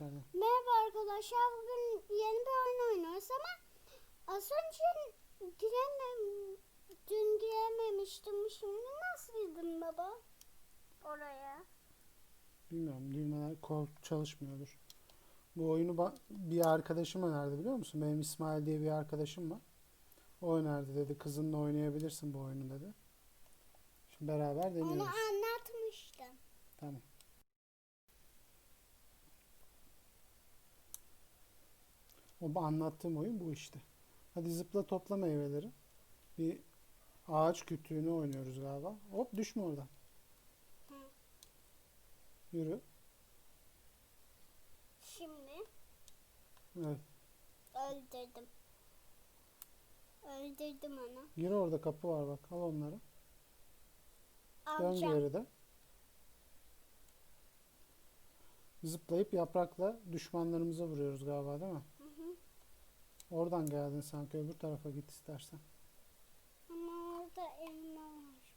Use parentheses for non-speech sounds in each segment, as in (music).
Merhaba arkadaşlar. Bugün yeni bir oyun oynuyoruz ama az önce giremem, dün girememiştim. Şimdi nasıl girdim baba? Oraya. Bilmiyorum düğmeler kol çalışmıyordur. Bu oyunu bir arkadaşım önerdi biliyor musun? Benim İsmail diye bir arkadaşım var. O önerdi dedi. Kızınla oynayabilirsin bu oyunu dedi. Şimdi beraber Onu deniyoruz. anlatmıştım. Tamam. O anlattığım oyun bu işte. Hadi zıpla topla meyveleri. Bir ağaç kütüğünü oynuyoruz galiba. Hop düşme oradan. Hı. Yürü. Şimdi Evet. öldürdüm. Öldürdüm onu. Gir orada kapı var bak. Al onları. Dön Alacağım. geri de. Zıplayıp yaprakla düşmanlarımıza vuruyoruz galiba değil mi? Oradan geldin sanki öbür tarafa git istersen. Ama orada elma var.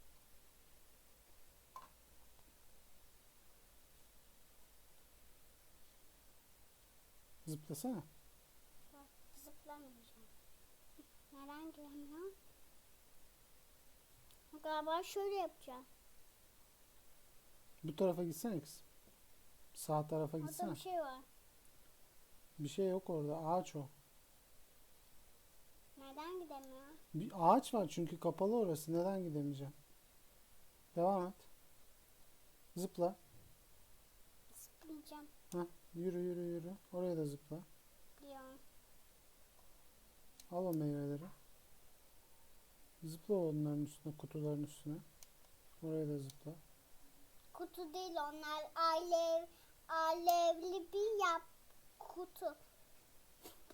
Zıplasana. Bak, Zıplamayacağım. (laughs) Neden giremiyor? Galiba şöyle yapacağım. Bu tarafa gitsene kız. Sağ tarafa Orada gitsene. bir şey var. Bir şey yok orada. Ağaç o. Neden gidemiyor? Bir ağaç var çünkü kapalı orası. Neden gidemeyeceğim? Devam et. Zıpla. Zıplayacağım Heh, yürü yürü yürü. Oraya da zıpla. diyorum. Al o meyveleri. Zıpla onların üstüne, kutuların üstüne. Oraya da zıpla. Kutu değil onlar alev alevli bir yap kutu.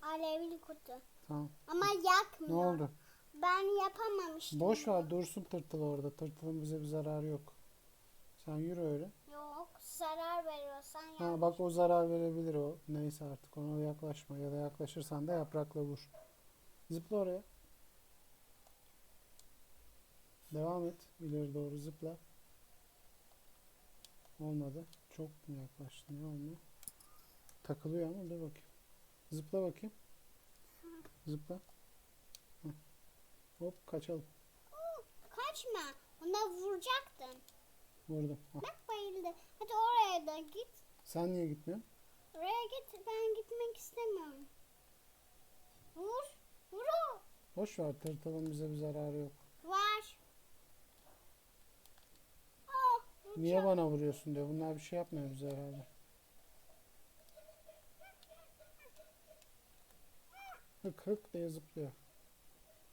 Alevli kutu. Tamam. Ama Ne yakmıyor. oldu? Ben yapamamıştım. Boş ver dursun tırtıl orada. Tırtılın bize bir zararı yok. Sen yürü öyle. Yok zarar veriyorsan yap. Ha bak o zarar verebilir o. Neyse artık ona yaklaşma ya da yaklaşırsan da yaprakla vur. Zıpla oraya. Devam et. İleri doğru zıpla. Olmadı. Çok mu yaklaştın? Niye olmuyor? Takılıyor ama dur bakayım. Zıpla bakayım. Zıpla. Hop kaçalım. Kaçma. Ona vuracaktın. Vurdum. Ah. Bak bayıldı. Hadi oraya da git. Sen niye gitmiyorsun? Oraya git. Ben gitmek istemiyorum. Vur. Vur o. Boş ver tırtılın bize bir zararı yok. Var. Ah, Niye bana vuruyorsun diyor. Bunlar bir şey yapmıyor bize herhalde. Hık hık diye zıplıyor.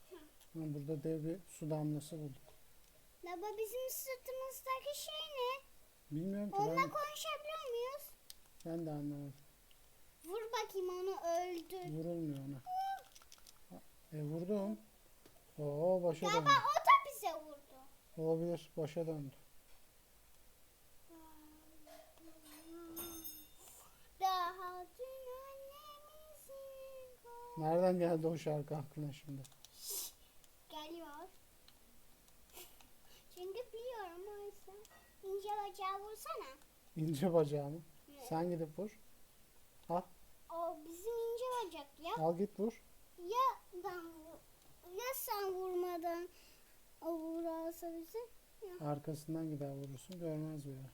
Ha, burada dev bir su damlası bulduk. Baba bizim sırtımızdaki şey ne? Bilmiyorum ki Onunla ben, konuşabiliyor muyuz? ben de anlamadım. Vur bakayım onu öldür. Vurulmuyor ona. E vurdum. Oo başa Galiba döndü. o da bize vurdu. Olabilir. Başa döndü. Nereden geldi o şarkı aklına şimdi? Geliyor. Çünkü biliyorum o yüzden. İnce bacağı vursana. İnce bacağımı. Sen gidip vur. Al. O bizim ince bacak ya. Al git vur. Ya ben ya sen vurmadan o vurarsa bizi. Ya. Arkasından gider vurursun. Görmez bile.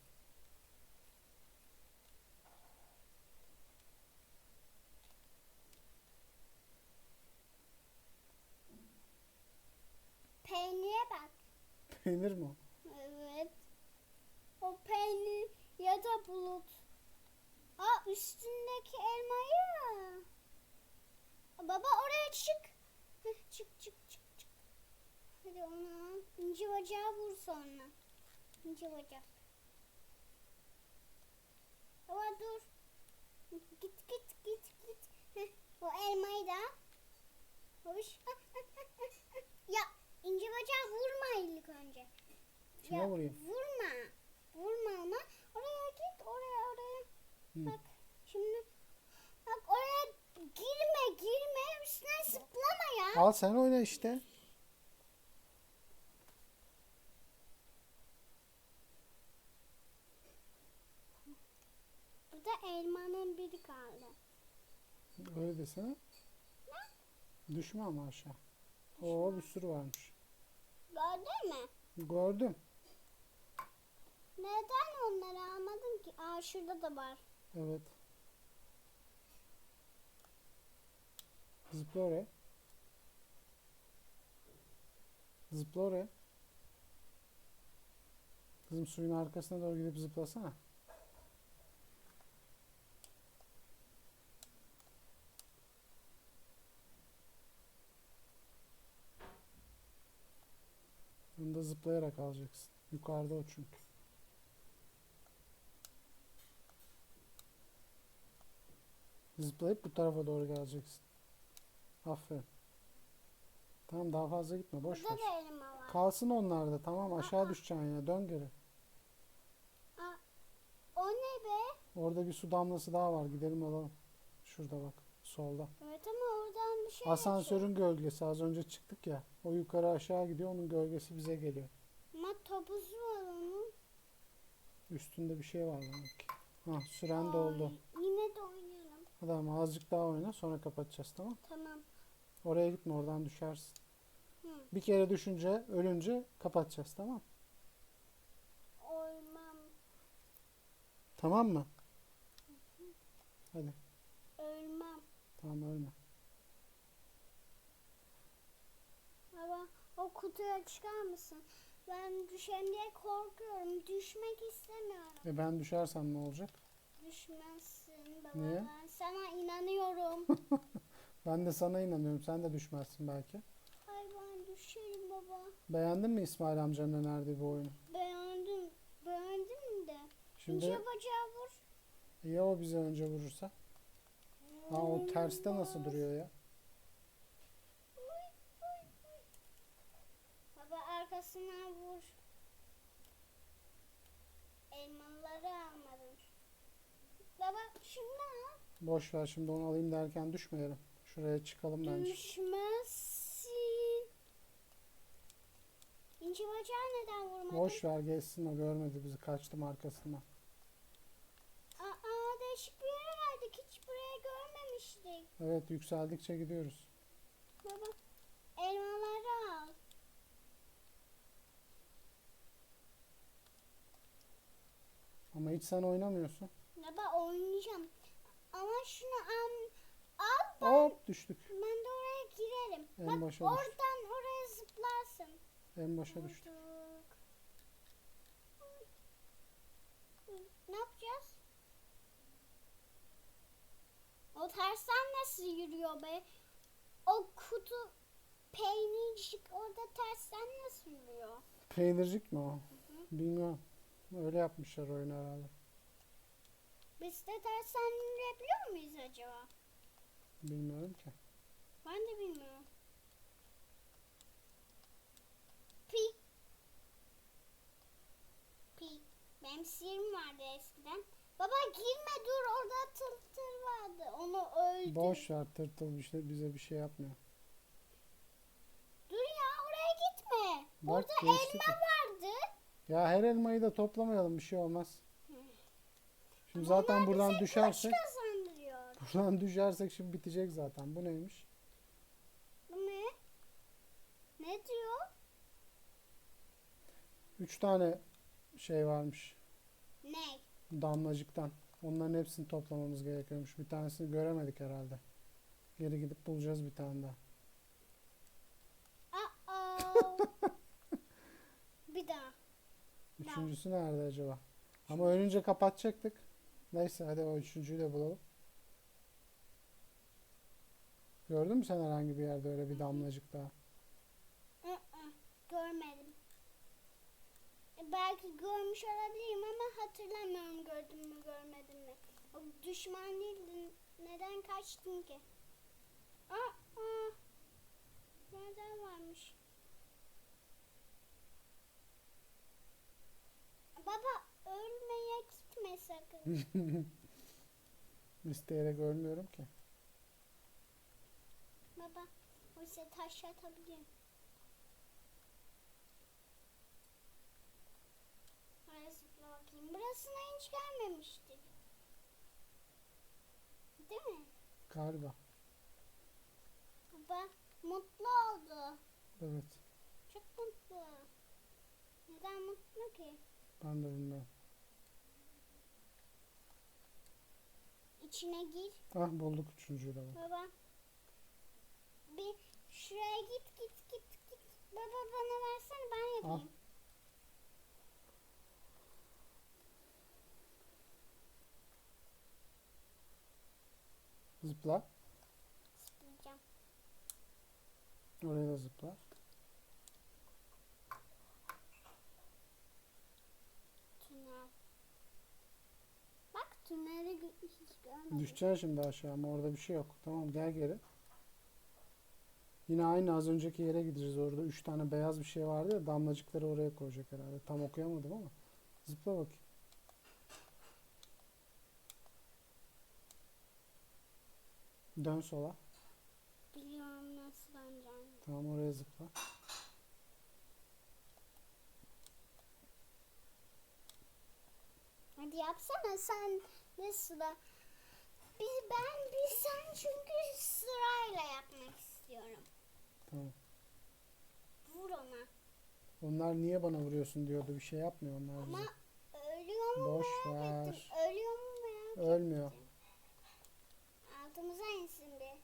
Peynire bak. Peynir mi? Evet. O peynir ya da bulut. Aa üstündeki elmayı. Baba oraya çık. Çık çık çık çık. Hadi onu. İnce bacağı vur sonra. İnce bacak. Baba dur. Git git git git. Heh, o elmayı da. Hoş. Bacağı vurma ilk önce. Kime Ya, vurayım? Vurma. Vurma ona. Oraya git. Oraya oraya. Hı. Bak şimdi. Bak oraya girme girme. Üstüne zıplama ya. Al sen oyna işte. Burada Burada elmanın biri kaldı. Öyle desene. Düşme ama aşağı. Oo bir sürü varmış. Gördün mü? Gördüm. Neden onları almadın ki? Aa şurada da var. Evet. Zıpla oraya. Zıpla oraya. Kızım suyun arkasına doğru gidip zıplasana. Bunu da zıplayarak alacaksın. Yukarıda o çünkü. Zıplayıp bu tarafa doğru geleceksin. Aferin. Tamam daha fazla gitme boş Burada ver. da elma var. Kalsın onlar da tamam aşağı düşeceksin ya dön geri. Aa, o ne be? Orada bir su damlası daha var gidelim alalım. Şurada bak solda. Evet ama oradan geçiyor. Asansörün gölgesi az önce çıktık ya. O yukarı aşağı gidiyor onun gölgesi bize geliyor. Ama topuzu var onun. Üstünde bir şey var demek ki. Ha süren doldu. Ay, Yine de oynayalım. Hadi ama azıcık daha oyna sonra kapatacağız tamam. Tamam. Oraya gitme oradan düşersin. Hı. Bir kere düşünce ölünce kapatacağız tamam. Olmam. Tamam mı? Hadi Ölmem. tamam ölme. Baba o kutuya çıkar mısın? Ben düşeyim diye korkuyorum. Düşmek istemiyorum. E ben düşersem ne olacak? Düşmezsin baba. Niye? Ben sana inanıyorum. (laughs) Ben de sana inanıyorum. Sen de düşmezsin belki. Ay ben düşerim baba. Beğendin mi İsmail amcanın önerdiği bu oyunu? Beğendim. Beğendim de. Şimdi İnce bacağı vur. ya o bize önce vurursa? Ha o terste nasıl duruyor ya? Baba arkasına vur. Elmaları almadım. Baba şimdi al. Boş ver şimdi onu alayım derken düşmeyelim. Şuraya çıkalım bence. Düşmezsin. İnce bacağı neden vurmadın? Boş ver geçsin o görmedi bizi kaçtım arkasından. Aa değişik bir yere geldik. Hiç buraya görmemiştik. Evet yükseldikçe gidiyoruz. Baba elmaları al. Ama hiç sen oynamıyorsun. Baba oynayacağım. Ama şunu al. Al Hop düştük. ben de oraya girerim. En Bak başa düştük. oradan oraya zıplarsın. En başa düştük. Bulduk. Ne yapacağız? O tersten nasıl yürüyor be? O kutu peynircik orada tersten nasıl yürüyor? Peynircik mi o? Bilmiyorum. Öyle yapmışlar oyunu herhalde. Biz de yürüyebiliyor muyuz acaba? Bilmiyorum ki. Ben de bilmiyorum. Pi. Pi. Benim sihirim vardı eskiden. Baba girme dur orada tırtır vardı. Onu öldür. Boş ver tırtıl bir şey, bize bir şey yapmıyor. Dur ya oraya gitme. Bak, Orada elma ya. vardı. Ya her elmayı da toplamayalım bir şey olmaz. Şimdi zaten buradan düşersek (laughs) buradan düşersek şimdi bitecek zaten. Bu neymiş? Bu ne? Ne diyor? Üç tane şey varmış Ne? damlacıktan. Onların hepsini toplamamız gerekiyormuş. Bir tanesini göremedik herhalde. Geri gidip bulacağız bir tane daha. Aa. Bir daha. Üçüncüsü nerede acaba? Ama ölünce kapatacaktık. Neyse hadi o üçüncüyü de bulalım. Gördün mü sen herhangi bir yerde öyle bir damlacık daha? Görmedim. E, Belki görmüş olabilirim ama hatırlamıyorum gördüm mü görmedim mi. O düşman değildin. Neden kaçtın ki? Aa, aa. Nereden varmış? Baba ölmeye gitme sakın. (laughs) İsteyerek ölmüyorum ki. Baba oysa taş atabilirim. Oraya zıpla bakayım. Burasına hiç gelmemiştik. Galiba. Baba mutlu oldu. Evet. Çok mutlu. Neden mutlu ki? Ben de bilmiyorum. İçine gir. Ah bulduk üçüncüyü de bak. Baba. Bir şuraya git git git git. Baba bana versene ben Al. yapayım. Zıpla. Zıplayacağım. Oraya da zıpla. Tünel. Bak tüneli gö- hiç görmedim. Düşeceksin şimdi aşağı ama orada bir şey yok. Tamam gel geri. Yine aynı az önceki yere gideceğiz. Orada üç tane beyaz bir şey vardı ya damlacıkları oraya koyacak herhalde. Tam okuyamadım ama. Zıpla bakayım. Dön sola. Biliyorum nasıl döneceğim. Tamam oraya zıpla. Hadi yapsana sen de sıra. Biz ben bir sen çünkü sırayla yapmak istiyorum. Tamam. Vur ona. Onlar niye bana vuruyorsun diyordu. Bir şey yapmıyor onlar Ama bize. ölüyor mu Boş merak ver. ettim. Ölüyor mu merak Ölmüyor. ettim. Altımıza insin bir.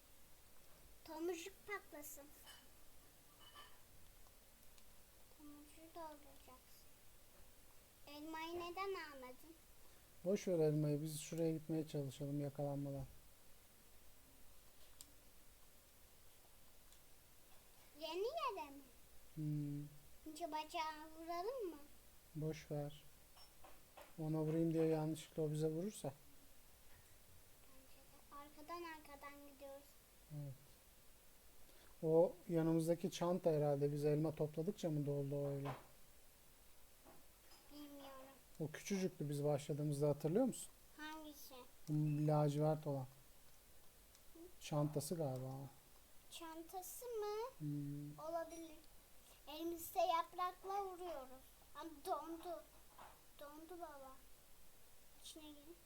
Tomurcuk patlasın. Tomurcuğu dolduracaksın. Elmayı neden almadın? Boş ver elmayı. Biz şuraya gitmeye çalışalım yakalanmadan. Yeni yere mi? Hmm, Önce bacağı vuralım mı? boş ver. Ona vurayım diye yanlışlıkla o bize vurursa. Arkadan arkadan gidiyoruz. O yanımızdaki çanta herhalde biz elma topladıkça mı doldu öyle? Bilmiyorum. O küçücüktü biz başladığımızda hatırlıyor musun? Hangisi? Lacivert olan. Çantası galiba. Çantası mı? Hmm, Olabilir. Elimizde yaprakla vuruyoruz. Ama dondu. Dondu baba. İçine gir.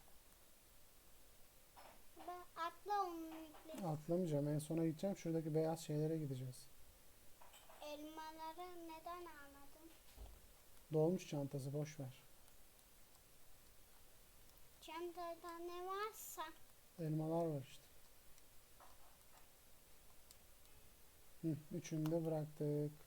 Baba atla onun yükleri. atlamayacağım. En sona gideceğim. Şuradaki beyaz şeylere gideceğiz. Elmaları neden almadın? Dolmuş çantası boş ver. Çantada ne varsa. Elmalar var işte. Hı, üçünü de bıraktık.